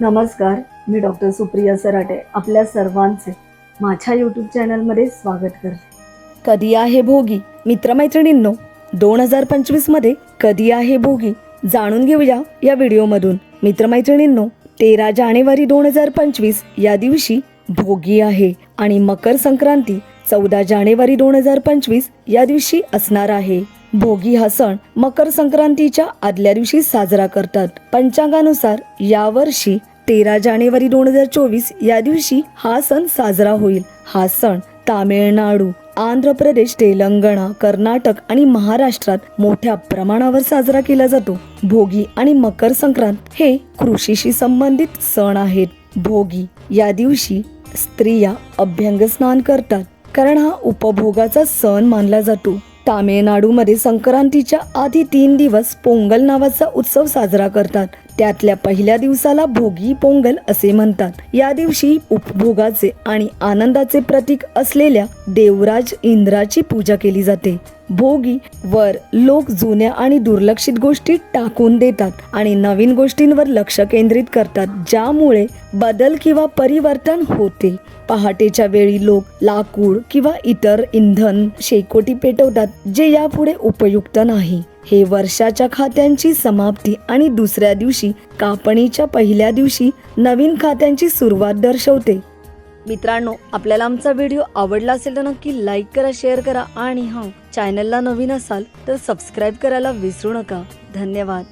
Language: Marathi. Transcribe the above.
नमस्कार मी डॉक्टर सुप्रिया सराटे आपल्या सर्वांचे माझ्या यूट्यूब चॅनलमध्ये स्वागत करते. कधी आहे भोगी? मित्रमैत्रिणींनो दोन हजार पंचवीसमध्ये कधी आहे भोगी? जाणून घेऊया या व्हिडिओमधून. मित्रमैत्रिणींनो तेरा जानेवारी दोन हजार पंचवीस या दिवशी भोगी आहे आणि मकर संक्रांती चौदा जानेवारी दोन हजार पंचवीस या दिवशी असणार आहे. भोगी हा सण मकर संक्रांतीच्या आदल्या दिवशी साजरा करतात. पंचांगानुसार यावर्षी तेरा जानेवारी दोन हजार चोवीस या दिवशी हा सण साजरा होईल. हा सण तामिळनाडू आंध्र प्रदेश तेलंगणा कर्नाटक आणि महाराष्ट्रात मोठ्या प्रमाणावर साजरा केला जातो. भोगी आणि मकर संक्रांत हे कृषीशी संबंधित सण आहेत. भोगी या दिवशी स्त्रिया अभ्यंग स्नान करतात. कारण हा उपभोगाचा सण मानला जातो. तामिळनाडूमध्ये संक्रांतीच्या आधी तीन दिवस पोंगल नावाचा उत्सव साजरा करतात. त्यातल्या पहिल्या दिवसाला भोगी पोंगल असे म्हणतात. या दिवशी उपभोगाचे आणि आनंदाचे प्रतीक असलेल्या देवराज इंद्राची पूजा केली जाते. भोगी वर लोक जुन्या आणि दुर्लक्षित गोष्टी टाकून देतात आणि नवीन गोष्टींवर लक्ष केंद्रित करतात ज्यामुळे बदल किंवा परिवर्तन होते. पहाटेच्या वेळी लोक लाकूड किंवा इतर इंधन शेकोटी पेटवतात जे यापुढे उपयुक्त नाही. हे वर्षाच्या खात्यांची समाप्ती आणि दुसऱ्या दिवशी कापणीच्या पहिल्या दिवशी नवीन खात्यांची सुरुवात दर्शवते. मित्रांनो आपल्याला आमचा व्हिडिओ आवडला असेल तर नक्की लाईक करा शेअर करा आणि हां चॅनलला नवीन असाल तर सबस्क्राईब करायला विसरू नका. धन्यवाद.